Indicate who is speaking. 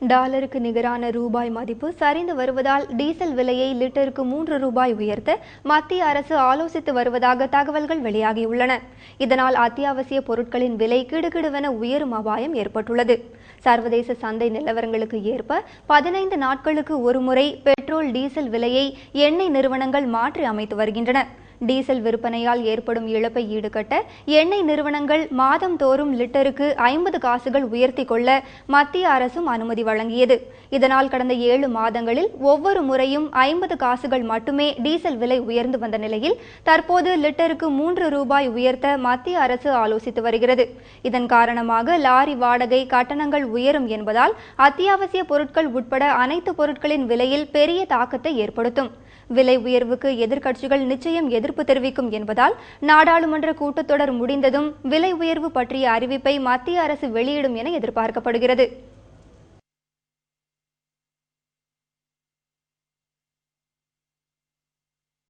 Speaker 1: டாலருக்கு நிகரான ரூபாய் மதிப்பு சரிந்து வருவதால் டீசல் விலையை லிட்டருக்கு மூன்று ரூபாய் உயர்த்த மத்திய அரசு ஆலோசித்து வருவதாக தகவல்கள் வெளியாகியுள்ளன. இதனால் அத்தியாவசிய பொருட்களின் விலை கிடுகிடுவென உயரும் அபாயம் ஏற்பட்டுள்ளது. சர்வதேச சந்தை நிலவரங்களுக்கு ஏற்ப பதினைந்து நாட்களுக்கு ஒருமுறை பெட்ரோல் டீசல் விலையை எண்ணெய் நிறுவனங்கள் மாற்றி அமைத்து வருகின்றன. டீசல் விற்பனையால் ஏற்படும் இழப்பை ஈடுகட்ட எண்ணெய் நிறுவனங்கள் மாதந்தோறும் லிட்டருக்கு ஐம்பது காசுகள் உயர்த்தி கொள்ள மத்திய அரசும் அனுமதி வழங்கியது. இதனால் கடந்த ஏழு மாதங்களில் ஒவ்வொரு முறையும் ஐம்பது காசுகள் மட்டுமே டீசல் விலை உயர்ந்து வந்த நிலையில் தற்போது லிட்டருக்கு மூன்று ரூபாய் உயர்த்த மத்திய அரசு ஆலோசித்து வருகிறது. இதன் காரணமாக லாரி வாடகை கட்டணங்கள் உயரும் என்பதால் அத்தியாவசிய பொருட்கள் உட்பட அனைத்து பொருட்களின் விலையில் பெரிய தாக்கத்தை ஏற்படுத்தும். விலை உயர்வுக்கு எதிர்க்கட்சிகள் நிச்சயம் எதிர்ப்பு தெரிவிக்கும் என்பதால் நாடாளுமன்ற கூட்டத்தொடர் முடிந்ததும் விலை உயர்வு பற்றிய அறிவிப்பை மத்திய அரசு வெளியிடும் என எதிர்பார்க்கப்படுகிறது.